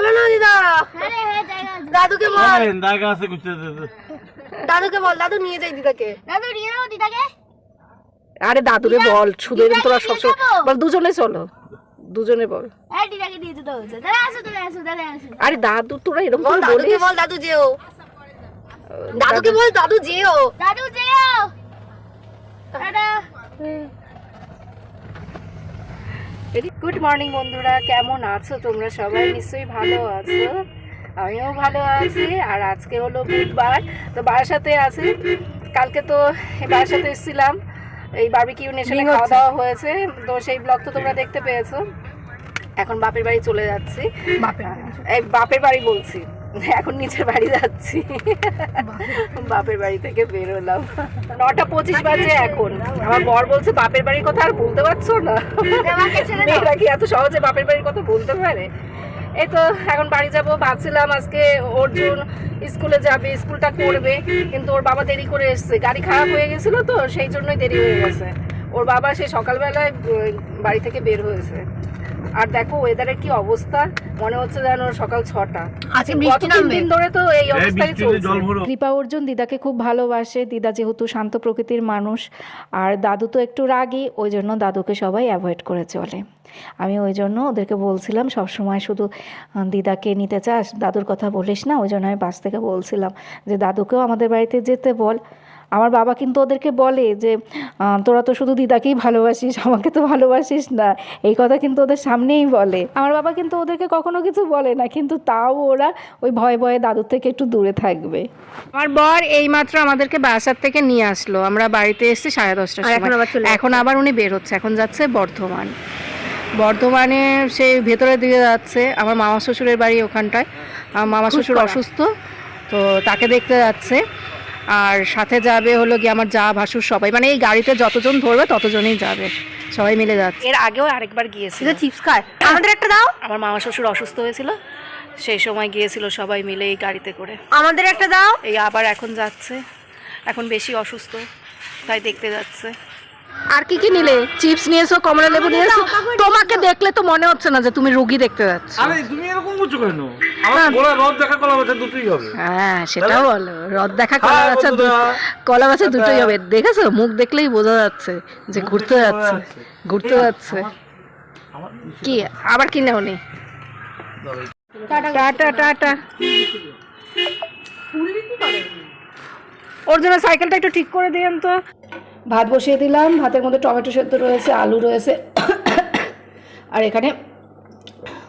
বলো না দিদা। আরে হ্যাঁ জায়গা আছে। দাদুকে বল। হ্যাঁ, আছে দাদুকে বল দাদু নিয়ে যাই দিদাকে। দাদু নিয়ে নাও দিদাকে? আরে দাদুরে বল শুধু এরকম তোরা দিদাকে সবসময় বল দুজনে চলো। দুজনে বল। হ্যাঁ দিদাকে দাদা দাদা দাদা আরে দাদু তোরা এরকম করে বলিস? বল দাদু যেও। দাদুকে বল দাদু যেও। দাদু যেও। টাটা গুড মর্নিং বন্ধুরা। কেমন আছো তোমরা? সবাই নিশ্চয়ই ভালো আছো। আমিও ভালো আছি। আর আজকে হলো বুধবার। তো বারাসাতে আছি। কালকে তো বার বারাসাতে এসেছিলাম। এই বারবিকিউ নেশনে খাওয়া দাওয়া হয়েছে। তো সেই ব্লগ তো তোমরা দেখতে পেয়েছ। এখন বাপের বাড়ি চলে যাচ্ছি। এই বাপের বাড়ি বলছি। এখন নিচের বাড়ি যাচ্ছি। বাপের বাড়ি থেকে বেরোলাম। নটা পঁচিশ বাজে এখন। আমার বর বলছে বাপের বাড়ির কথা আর বলতে পারছ না? মেয়েরা কি এত সহজে বাপের বাড়ির কথা বলতে পারে? এই তো এখন বাড়ি যাব। ভাবছিলাম আজকে অর্জুন স্কুলে যাবে স্কুলটা করবে কিন্তু ওর বাবা দেরি করে এসছে। গাড়ি খারাপ হয়ে গেছিল তো সেই জন্যই দেরি হয়ে গেছে। ওর বাবা সে সকালবেলায় বাড়ি থেকে বের হয়েছে। আর দেখো ওয়েদারের কি অবস্থা? মনে হচ্ছে যেন সকাল ছটা। আজকে বৃষ্টি নামবে দিন ধরে তো এই অবস্থায় চলছে। কৃপা অর্জুন দিদাকে খুব ভালোবাসে। দিদা যেহেতু শান্ত প্রকৃতির মানুষ আর দাদু তো একটু রাগী ওই জন্য দাদুকে সবাই অ্যাভয়েড করে চলে। আমি ওই জন্য ওদেরকে বলছিলাম সব সময় শুধু দিদাকে নিতে চাস দাদুর কথা বলিস না ওই জন্য আমি বাস থেকে বলছিলাম যে দাদুকেও আমাদের বাড়িতে যেতে বল। আমার বাবা কিন্তু ওদেরকে বলে যে আহ, তোরা তো শুধু দিদাকেই ভালোবাসিস আমাকে তো ভালোবাসিস না। এই কথা কিন্তু ওদের সামনেই বলে। আমার বাবা কিন্তু ওদেরকে কখনো কিছু বলে না কিন্তু তাও ওরা ওই ভয়ে ভয়ে দাদুর থেকে একটু দূরে থাকবে। আমার বর এইমাত্র আমাদেরকে বাসার থেকে নিয়ে আসলো। আমরা বাড়িতে এসেছি সাড়ে দশটার এখন সময় আবার চলে এখন আবার উনি বের হচ্ছে। এখন যাচ্ছে বর্ধমান। বর্ধমানে সেই ভেতরের দিকে যাচ্ছে। আমার মামা শ্বশুরের বাড়ি ওখানটায়। আমার মামা শ্বশুর অসুস্থ তো তাকে দেখতে যাচ্ছে। আর সাথে যাবে হলো গিয়ে আমার যা ভাসুর সবাই। মানে এই গাড়িতে যতজন ধরবে ততজনই যাবে। সবাই মিলে যাচ্ছে। এর আগেও আরেকবার গিয়েছিল। চিপস খায়। আমাদের একটা দাও। আমার মামা শ্বশুর অসুস্থ হয়েছিল। সেই সময় গিয়েছিল সবাই মিলে এই গাড়িতে করে। আমাদের একটা দাও। এই আবার এখন যাচ্ছে। এখন বেশি অসুস্থ তাই দেখতে যাচ্ছে। আর কি কি নিলে? চিপস নিয়েছো কমলা লেবু নিয়েছো? তোমাকে দেখলে তো মনে হচ্ছে না যে তুমি রুগী দেখতে যাচ্ছ। আরে তুমি এরকম করছ কেন? আমার গোড়া রদ দেখা কলা বাচ্চা দুটোই হবে। হ্যাঁ সেটাও বলো। রদ দেখা কলা হ্যাঁ, গাছা দু- বন্ধুরা। কলা গাছা দুটোই হবে। দেখেছ? মুখ দেখলেই বোঝা যাচ্ছে যে ঘুরতে যাচ্ছে। ঘুরতে যাচ্ছে। কি? আবার কি নেওনি টাটা। টাটা ওর জন্য সাইকেলটা একটু ঠিক করে দিয়েন তো। ভাত বসিয়ে দিলাম, ভাতের মধ্যে টমেটো সেদ্ধ রয়েছে, আলু রয়েছে, আর এখানে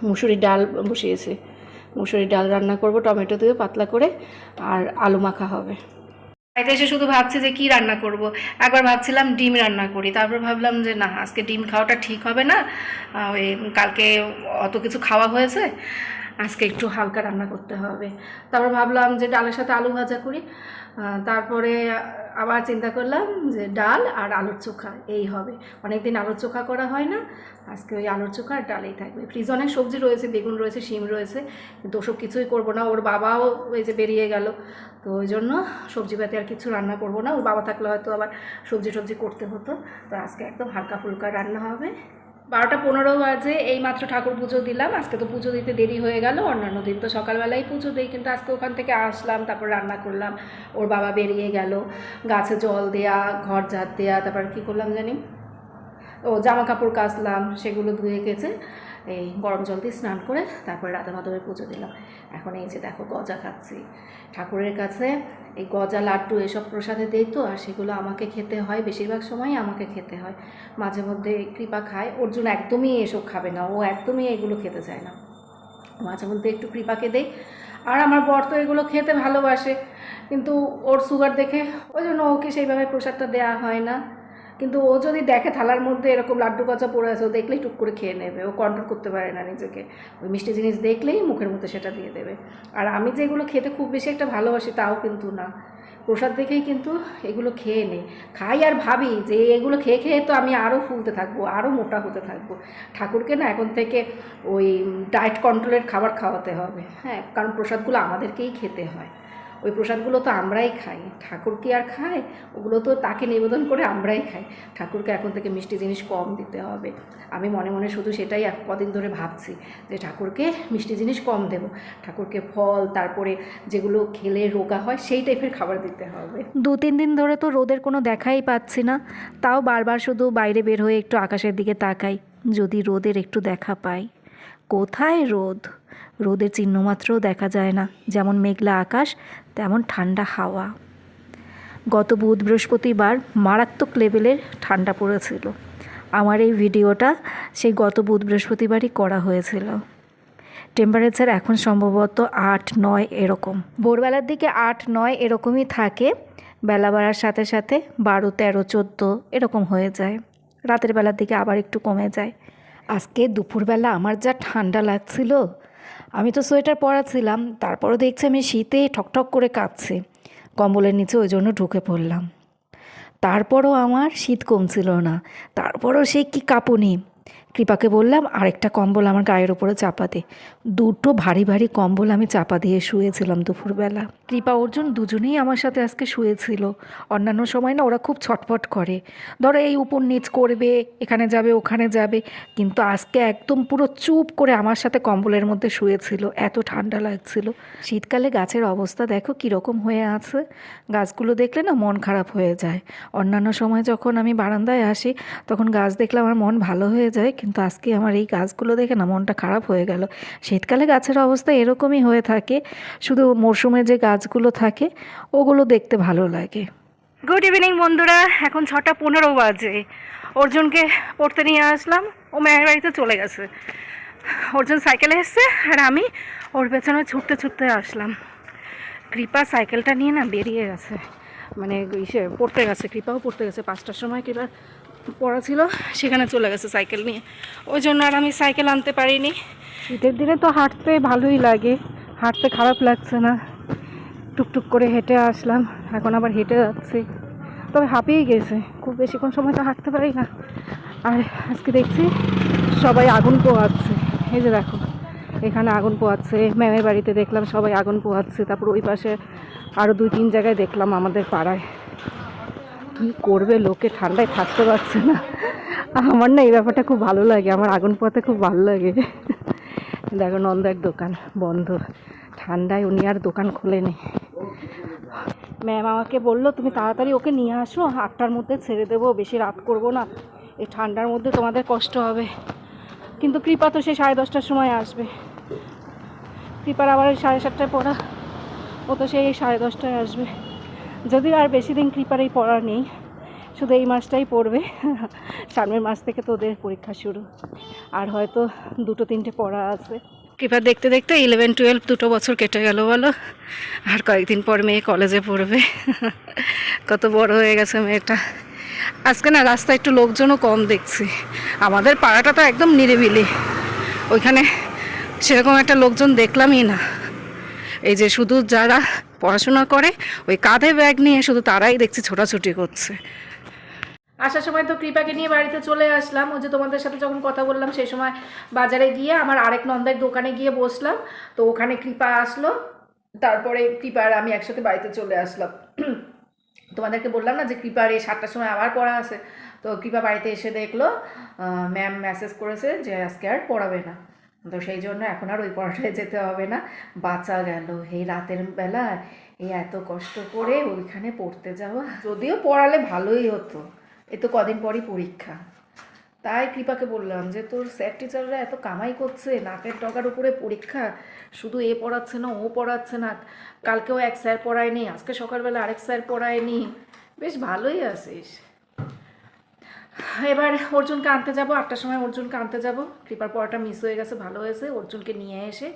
মুসুরির ডাল বসিয়েছি। মুসুরির ডাল রান্না করব, টমেটো দিয়ে পাতলা করে, আর আলু মাখা হবে। বাড়িতে এসে শুধু ভাবছি যে কি রান্না করব। একবার ভাবছিলাম ডিম রান্না করি, তারপর ভাবলাম যে না, আজকে ডিম খাওয়াটা ঠিক হবে না। ওই কালকে অত কিছু খাওয়া হয়েছে আজকে একটু হালকা রান্না করতে হবে। তারপর ভাবলাম যে ডালের সাথে আলু ভাজা করি। তারপরে আবার চিন্তা করলাম যে ডাল আর আলুর চোখা, এই হবে। অনেকদিন আলুর চোখা করা হয় না, আজকে ওই আলুর চোখা আর ডালেই থাকবে। ফ্রিজ অনেক সবজি রয়েছে, বেগুন রয়েছে, শিম রয়েছে, কিন্তু ওসব কিছুই করব না। ওর বাবাও ওই যে বেরিয়ে গেল, তো ওই জন্য সবজি পাতি আর কিছু রান্না করব না। ওর বাবা থাকলে হয়তো আবার সবজি টবজি করতে হতো। তো আজকে একদম হালকা ফুলকা রান্না হবে। বারোটা পনেরো বাজে এই মাত্র ঠাকুর পুজো দিলাম। আজকে তো পুজো দিতে দেরি হয়ে গেল, অন্যান্য দিন তো সকালবেলায় পুজো দিই, কিন্তু আজকে ওখান থেকে আসলাম, তারপর রান্না করলাম, ওর বাবা বেরিয়ে গেল, গাছে জল দেয়া, ঘর ঝাড় দেয়া, তারপর কি করলাম জানি? ও জামা কাপড় কাচলাম, সেগুলো ধুয়ে গেছে এই গরম জল দিয়ে স্নান করে তারপরে রাধা মাধবের পুজো দিলাম। এখন এই যে দেখো গজা খাচ্ছি। ঠাকুরের কাছে এই গজা, লাড্ডু এসব প্রসাদে দেই তো, আর সেগুলো আমাকে খেতে হয়, বেশিরভাগ সময়ই আমাকে খেতে হয়। মাঝে মধ্যে কৃপা খায়। অর্জুন একদমই এসব খাবে না, ও একদমই এগুলো খেতে চায় না। মাঝে মধ্যে একটু কৃপাকে দেই। আর আমার বর তো এগুলো খেতে ভালোবাসে। কিন্তু ওর সুগার দেখে ওই জন্য ওকে সেইভাবে প্রসাদটা দেওয়া হয় না। কিন্তু ও যদি দেখে থালার মধ্যে এরকম লাড্ডু কাঁচা পড়ে আছে, ও দেখলেই টুক করে খেয়ে নেবে। ও কন্ট্রোল করতে পারে না নিজেকে। ওই মিষ্টি জিনিস দেখলেই মুখের মধ্যে সেটা দিয়ে দেবে। আর আমি যেগুলো খেতে খুব বেশি একটা ভালোবাসি তাও কিন্তু না। প্রসাদ দেখেই কিন্তু এগুলো খেয়ে নেই। খাই আর ভাবি যে এগুলো খেয়ে খেয়ে তো আমি আরও ফুলতে থাকব আরও মোটা হতে থাকব। ঠাকুরকে না এখন থেকে ওই ডায়েট কন্ট্রোলের খাবার খাওয়াতে হবে। হ্যাঁ কারণ প্রসাদগুলো আমাদেরকেই খেতে হয়। ওই প্রসাদগুলো তো আমরাই খাই। ঠাকুর কি আর খায়? ওগুলো তো তাকে নিবেদন করে আমরাই খাই। ঠাকুরকে এখন থেকে মিষ্টি জিনিস কম দিতে হবে। আমি মনে মনে শুধু সেটাই এক কদিন ধরে ভাবছি যে ঠাকুরকে মিষ্টি জিনিস কম দেব। ঠাকুরকে ফল, তারপরে যেগুলো খেলে রোগা হয় সেই টাইপের খাবার দিতে হবে। দু তিন দিন ধরে তো রোদের কোনো দেখাই পাচ্ছি না। তাও বারবার শুধু বাইরে বের হয়ে একটু আকাশের দিকে তাকাই, যদি রোদের একটু দেখা পাই। কোথায় রোদ? রোদের চিহ্নমাত্রও দেখা যায় না। যেমন মেঘলা আকাশ, তেমন ঠান্ডা হাওয়া। গত বুধ বৃহস্পতিবার মারাত্মক লেভেলের ঠান্ডা পড়েছিল। আমার এই ভিডিওটা সেই গত বুধ বৃহস্পতিবারই করা হয়েছিল। টেম্পারেচার এখন সম্ভবত আট, নয় এরকম। ভোরবেলার দিকে আট, নয় এরকমই থাকে। বেলা বাড়ার সাথে সাথে বারো, তেরো, চোদ্দ এরকম হয়ে যায়। রাতের বেলার দিকে আবার একটু কমে যায়। আজকে দুপুরবেলা আমার যা ঠান্ডা লাগছিল আমি তো সোয়েটার পরা ছিলাম তারপরও দেখছি আমি শীতে ঠকঠক করে কাঁপছে কম্বলের নিচে ওই জন্য ঢুকে পড়লাম। তারপরও আমার শীত কমছিল না, তারপরও সে কি কাঁপুনি। কৃপাকে বললাম, আরেকটা কম্বল আমার গায়ের উপরে চাপা দে। দুটো ভারী ভারী কম্বল আমি চাপা দিয়ে শুয়েছিলাম দুপুরবেলা। কৃপা অর্জুন দুজনেই আমার সাথে আজকে শুয়েছিল। অন্যান্য সময় না ওরা খুব ছটফট করে। ধরো এই উপর নিচ করবে, এখানে যাবে, ওখানে যাবে। কিন্তু আজকে একদম পুরো চুপ করে আমার সাথে কম্বলের মধ্যে শুয়েছিল। এত ঠান্ডা লাগছিল। শীতকালে গাছের অবস্থা দেখো কীরকম হয়ে আছে। গাছগুলো দেখলে না মন খারাপ হয়ে যায়। অন্যান্য সময় যখন আমি বারান্দায় আসি, তখন গাছ দেখলে আমার মন ভালো হয়ে যায়। কিন্তু আজকে আমার এই গাছগুলো দেখে না মনটা খারাপ হয়ে গেল। শীতকালে গাছের অবস্থা এরকমই হয়ে থাকে। শুধু মরশুমে যে গাছগুলো থাকে, ওগুলো দেখতে ভালো লাগে। গুড ইভিনিং বন্ধুরা। এখন ছটা পনেরো বাজে। অর্জুনকে পড়তে নিয়ে আসলাম। ও মেয়ের বাড়িতে চলে গেছে। অর্জুন সাইকেলে এসছে আর আমি ওর পেছনে ছুটতে ছুটতে আসলাম। কৃপা সাইকেলটা নিয়ে না বেরিয়ে গেছে। মানে ইসে পড়তে গেছে, কৃপাও পড়তে গেছে। পাঁচটার সময় কৃপার পড়া ছিল, সেখানে চলে গেছে সাইকেল নিয়ে। ওই জন্য আর আমি সাইকেল আনতে পারিনি। শীতের দিনে তো হাঁটতে ভালোই লাগে। হাঁটতে খারাপ লাগছে না। টুকটুক করে হেঁটে আসলাম। এখন আবার হেঁটে যাচ্ছি। তবে হাঁপিয়ে গেছে। খুব বেশিক্ষণ সময় তো হাঁটতে পারি না। আর আজকে দেখছি সবাই আগুন পোহাচ্ছে। এই যে দেখো, এখানে আগুন পোয়াচ্ছে ম্যামের বাড়িতে দেখলাম সবাই আগুন পোহাচ্ছে। তারপর ওই পাশে আরও দুই তিন জায়গায় দেখলাম আমাদের পাড়ায়। কী করবে লোকে? ঠান্ডায় থাকতে পারছে না। আমার না এই ব্যাপারটা খুব ভালো লাগে। আমার আগুন পোহাতে খুব ভালো লাগে। দেখো নন্দার দোকান, বন্ধ। ঠান্ডায় উনি আর দোকান খোলেনি। ম্যাম আমাকে বলল, তুমি তাড়াতাড়ি ওকে নিয়ে আসো, আটটার মধ্যে ছেড়ে দেবো, বেশি রাত করব না। এই ঠান্ডার মধ্যে তোমাদের কষ্ট হবে। কিন্তু কৃপা তো সে সাড়ে দশটার সময় আসবে। কৃপার আবার সাড়ে সাতটায় পড়া। ও তো সেই সাড়ে দশটায় আসবে। যদিও আর বেশি দিন কৃপার এই পড়া নেই শুধু এই মাসটাই পড়বে। সামনের মাস থেকে তো ওদের পরীক্ষা শুরু। আর হয়তো দুটো তিনটে পড়া আছে। কৃপা দেখতে দেখতে ইলেভেন টুয়েলভ দুটো বছর কেটে গেল বলো। আর কয়েকদিন পর মেয়ে কলেজে পড়বে। কত বড় হয়ে গেছে মেয়েটা। আজকে না রাস্তায় একটু লোকজনও কম দেখছি। আমাদের পাড়াটা তো একদম নিরিবিলি। ওইখানে সেরকম একটা লোকজন দেখলামই না। এই যে শুধু যারা পড়াশোনা করে, ওই কাঁধে ব্যাগ নিয়ে শুধু তারাই দেখছি ছোটাছুটি করছে। আসার সময় তো কৃপাকে নিয়ে বাড়িতে চলে আসলাম। ওই যে তোমাদের সাথে যখন কথা বললাম, সেই সময় বাজারে গিয়ে আমার আরেক নন্দের দোকানে গিয়ে বসলাম। তো ওখানে কৃপা আসলো। তারপরে কৃপার আমি একসাথে বাড়িতে চলে আসলাম। তোমাদেরকে বললাম না যে কৃপার এই সাতটার সময় আবার পড়া আছে। তো কৃপা বাড়িতে এসে দেখল ম্যাম মেসেজ করেছে যে আজকে আর পড়াবে না। তো সেই জন্য এখন আর ওই পড়াটায় যেতে হবে না। বাঁচা গেল। এই রাতের বেলা এই এত কষ্ট করে ওইখানে পড়তে যাওয়া। যদিও পড়ালে ভালোই হতো। এ তো কদিন পরই পরীক্ষা। তাই কৃপাকে বললাম যে, তোর স্যার টিচাররা এত কামাই করছে, নাকের ডগার উপরে পরীক্ষা, শুধু এ পড়াচ্ছে না, ও পড়াচ্ছে না, কালকেও এক স্যার পড়ায়নি, আজকে সকালবেলা আরেক স্যার পড়ায়নি। বেশ ভালোই আছিস। এবার অর্জুনকে আনতে যাব, আটটার সময় অর্জুনকে আনতে যাব। কৃপার পড়াটা মিস হয়ে গেছে, ভালো হয়েছে, অর্জুনকে নিয়ে এসে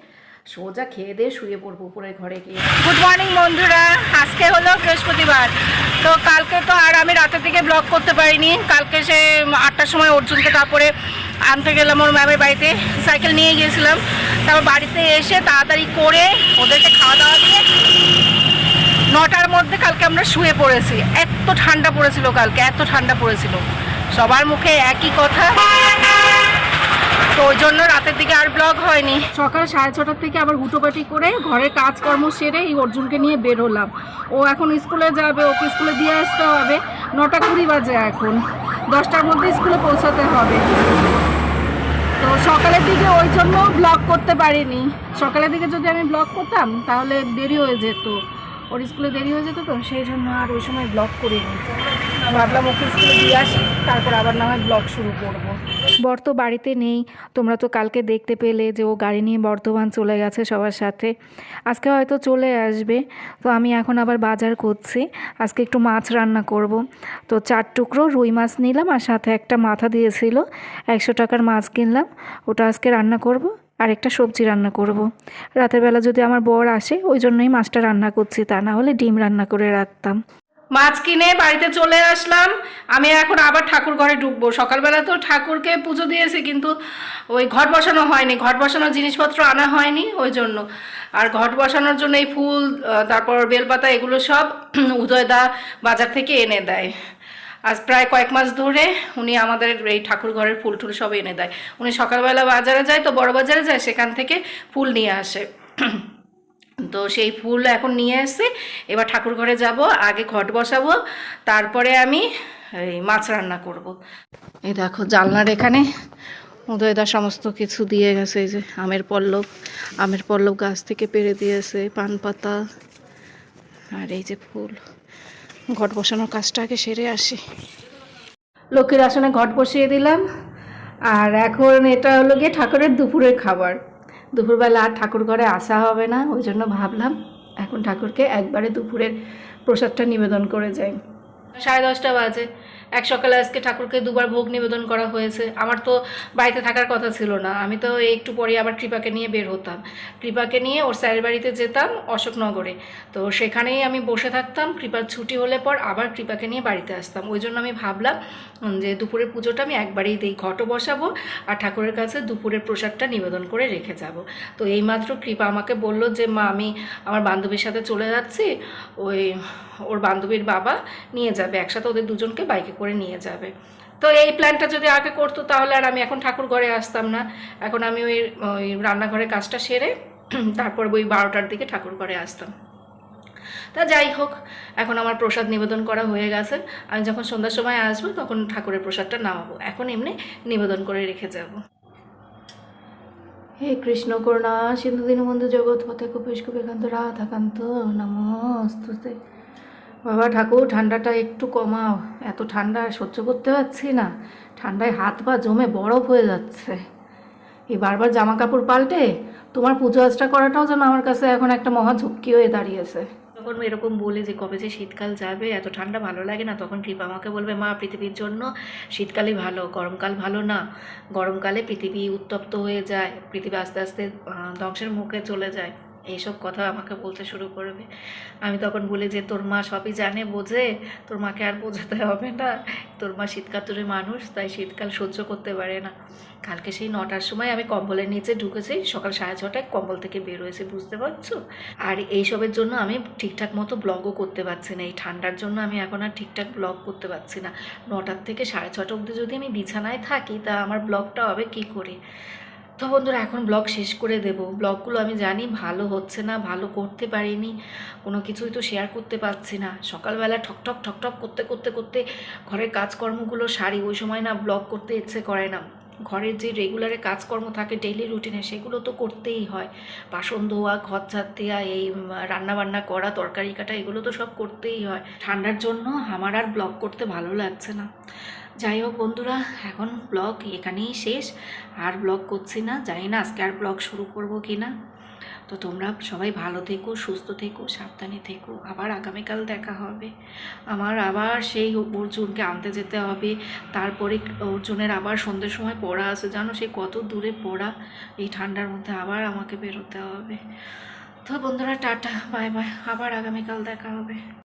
সোজা খেয়ে দিয়ে শুয়ে পড়ব উপরের ঘরে গিয়ে। গুড মর্নিং বন্ধুরা। আজকে হলো বৃহস্পতিবার। তো কালকে তো আর আমি রাতের দিকে ব্লগ করতে পারিনি। কালকে সে আটটার সময় অর্জুনকে তারপরে আনতে গেলাম ওর ম্যামের বাড়িতে। সাইকেল নিয়ে গিয়েছিলাম। তারপর বাড়িতে এসে তাড়াতাড়ি করে ওদেরকে খাওয়া দাওয়া দিয়ে নটার মধ্যে কালকে আমরা শুয়ে পড়েছি। এত ঠান্ডা পড়েছিল কালকে, এত ঠান্ডা পড়েছিল। সবার মুখে একই কথা। তো ওই জন্য রাতের দিকে আর ব্লগ হয়নি। সকাল সাড়ে ছটার থেকে আবার হুটোপাটি করে ঘরে কাজকর্ম সেরে এই অর্জুনকে নিয়ে বের হলাম। ও এখন স্কুলে যাবে, ওকে স্কুলে দিয়ে আসতে হবে। নটা কুড়ি বাজে এখন। দশটার মধ্যে স্কুলে পৌঁছাতে হবে। তো সকালের দিকে ওই জন্য ব্লগ করতে পারিনি। সকালের দিকে যদি আমি ব্লগ করতাম, তাহলে দেরি হয়ে যেত। ওর স্কুলে দেরি হয়ে যেত তো, সেই জন্য আর ওই সময় ব্লগ করিনি। ভাবলাম ওকে স্কুলে দিয়ে আসি, তারপর আবার না হয় ব্লগ শুরু করব। বর তো বাড়িতে নেই, তোমরা তো কালকে দেখতে পেলে যে ও গাড়ি নিয়ে বর্ধমান চলে গেছে সবার সাথে। আজকে হয়তো চলে আসবে, তো আমি এখন আবার বাজার করছি, আজকে একটু মাছ রান্না করব। তো চার টুকরো রুই মাছ নিলাম আর সাথে একটা মাথা দিয়েছিল, একশো টাকার মাছ কিনলাম, ওটা আজকে রান্না করব। আর একটা সবজি রান্না করব। রাতের বেলা যদি আমার বর আসে, ওই জন্যই মাছটা রান্না করছি, তা না হলে ডিম রান্না করে রাখতাম। মাছ কিনে বাড়িতে চলে আসলাম। আমি এখন আবার ঠাকুর ঘরে ঢুকবো। সকালবেলা তো ঠাকুরকে পুজো দিয়েছি, কিন্তু ওই ঘট বসানো হয়নি। ঘট বসানোর জিনিসপত্র আনা হয়নি, ওই জন্য। আর ঘট বসানোর জন্য এই ফুল তারপর বেলপাতা, এগুলো সব উদয়দা বাজার থেকে এনে দেয়। আজ প্রায় কয়েক মাস ধরে উনি আমাদের এই ঠাকুর ঘরের ফুল টুল সব এনে দেয়। উনি সকালবেলা বাজারে যায়, তো বড় বাজারে যায়, সেখান থেকে ফুল নিয়ে আসে। তো সেই ফুল এখন নিয়ে এসে এবার ঠাকুর ঘরে যাব, আগে ঘট বসাবো, তারপরে আমি এই মাছ রান্না করব। এই দেখো, জানলার এখানে উদয়দা সমস্ত কিছু দিয়ে গেছে, এই যে আমের পল্লব আমের পল্লব গাছ থেকে পেরে দিয়েছে, পান পাতা, আর এই যে ফুল। ঘট বসানোর কাজটা আগে সেরে আসি। লক্ষ্মীর আসনে ঘট বসিয়ে দিলাম। আর এখন এটা হলো গিয়ে ঠাকুরের দুপুরের খাবার। দুপুরবেলা আর ঠাকুর ঘরে আসা হবে না, ওই জন্য ভাবলাম এখন ঠাকুরকে একবারে দুপুরের প্রসাদটা নিবেদন করে যাই। সাড়ে দশটা বাজে। এক সকালে আজকে ঠাকুরকে দুবার ভোগ নিবেদন করা হয়েছে। আমার তো বাড়িতে থাকার কথা ছিল না। আমি তো একটু পরে আবার কৃপাকে নিয়ে বের হতাম। কৃপাকে নিয়ে ওর স্যারের বাড়িতে যেতাম অশোকনগরে। তো সেখানেই আমি বসে থাকতাম। কৃপার ছুটি হলে পর আবার কৃপাকে নিয়ে বাড়িতে আসতাম। ওই জন্য আমি ভাবলাম যে দুপুরের পুজোটা আমি একবারেই দিই, ঘটও বসাবো আর ঠাকুরের কাছে দুপুরের প্রসাদটা নিবেদন করে রেখে যাব। তো এইমাত্র কৃপা আমাকে বলল যে, মা, আমি আমার বান্ধবীর সাথে চলে যাচ্ছি। ওই ওর বান্ধবীর বাবা নিয়ে যাবে, একসাথে ওদের দুজনকে বাইকে করে নিয়ে যাবে। তো এই প্ল্যানটা যদি আগে করতো তাহলে আর আমি এখন ঠাকুর ঘরে আসতাম না। এখন আমি ওই ওই রান্নাঘরের কাজটা সেরে তারপর ওই বারোটার দিকে ঠাকুর ঘরে আসতাম। তা যাই হোক, এখন আমার প্রসাদ নিবেদন করা হয়ে গেছে। আমি যখন সন্ধ্যার সময় আসব তখন ঠাকুরের প্রসাদটা নামাবো। এখন এমনি নিবেদন করে রেখে যাব। হে কৃষ্ণ করুণা, সিন্ধু দীনবন্ধু জগৎ পথে কুপেশ কুপেকান্ত, রাধাকান্ত, নমস্তুতে। বাবা ঠাকুর, ঠান্ডাটা একটু কমাও। এত ঠান্ডা সহ্য করতে পারছি না। ঠান্ডায় হাত পা জমে বরফ হয়ে যাচ্ছে। এই বারবার জামা কাপড় পাল্টে তোমার পুজো আচটা করাটাও যেন আমার কাছে এখন একটা মহা ঝক্কি হয়ে দাঁড়িয়েছে। যখন এরকম বলে যে, কবে যে শীতকাল যাবে, এত ঠান্ডা ভালো লাগে না? তখন কৃপা আমাকে বলবে, মা, পৃথিবীর জন্য শীতকালই ভালো, গরমকাল ভালো না। গরমকালে পৃথিবী উত্তপ্ত হয়ে যায়, পৃথিবী আস্তে আস্তে ধ্বংসের মুখে চলে যায়। এইসব কথা আমাকে বলতে শুরু করবে। আমি তখন বলি যে, তোর মা সবই জানে, বোঝে, তোর মাকে আর বোঝাতে হবে না। তোর মা শীতকাতুরে মানুষ, তাই শীতকাল সহ্য করতে পারে না। কালকে সেই নটার সময় আমি কম্বলের নিচে ঢুকেছি, সকাল সাড়ে ছটায় কম্বল থেকে বের হয়েছে, বুঝতে পারছ? আর এইসবের জন্য আমি ঠিকঠাক মতো ব্লগও করতে পারছি না। এই ঠান্ডার জন্য আমি এখন আর ঠিকঠাক ব্লগ করতে পারছি না। নটার থেকে সাড়ে ছটা অবধি যদি আমি বিছানায় থাকি, তা আমার ব্লগটা হবে কি করে? তো বন্ধুরা, এখন ব্লগ শেষ করে দেব। ব্লগগুলো আমি জানি ভালো হচ্ছে না, ভালো করতে পারিনি, কোনো কিছুই তো শেয়ার করতে পারছি না। সকালবেলা ঠকঠক ঠকঠক করতে করতে করতে ঘরের কাজকর্মগুলো সারি, ওই সময় না ব্লগ করতে ইচ্ছে করে না। ঘরের যে রেগুলারে কাজকর্ম থাকে ডেইলি রুটিনে সেগুলো তো করতেই হয়। বাসন ধোয়া, ঘর ঝাড় দেওয়া এই রান্না বান্না করা, তরকারি কাটা, এগুলো তো সব করতেই হয়। ঠান্ডার জন্য আমার আর ব্লগ করতে ভালো লাগছে না। যাই হোক বন্ধুরা, এখন ব্লগ এখানেই শেষ। আর ব্লগ করছি না, জানি না আজকে আর ব্লগ শুরু করব কি না তো তোমরা সবাই ভালো থেকো, সুস্থ থেকো, সাবধানে থেকো। আবার আগামীকাল দেখা হবে। আমার আবার সেই অর্জুনকে আনতে যেতে হবে। তারপরে অর্জুনের আবার সন্ধ্যের সময় পড়া আছে। জানো সে কত দূরে পড়া। এই ঠান্ডার মধ্যে আবার আমাকে বেরোতে হবে। তো বন্ধুরা, টাটা, বাই বাই। আবার আগামীকাল দেখা হবে।